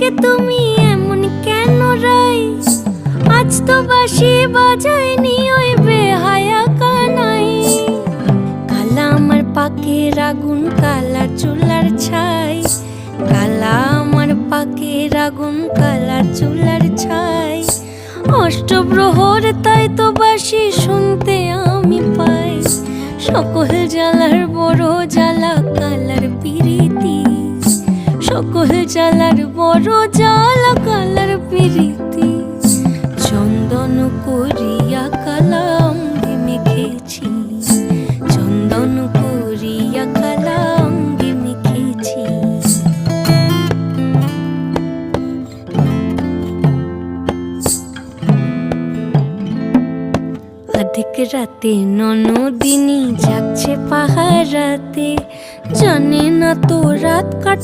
আজকে তুমি এমন কেন রাই আজ তো বাসি বাজায়নি ওই বেহায়া কানাই কালা আমার পাকের আগুন, কালা চুলার ছাই। কালা আমার পাকের আগুন, কালা চুলার ছাই। অষ্টপ্রহর, তাই তো বাসি শুনতে আমি পাই। সকল জ্বালার বড় জ্বালা পিরিতি সকল জ্বালার বড় জ্বালা, কালার পিরিতি। চন্দন করিয়া কালা অঙ্গে মেখেছি। চন্দন করিয়া কালা অঙ্গে মেখেছি। অধিক রাতে ননদিনী যাচ্ছে পাহারাতে। জানে না তো রাত কাট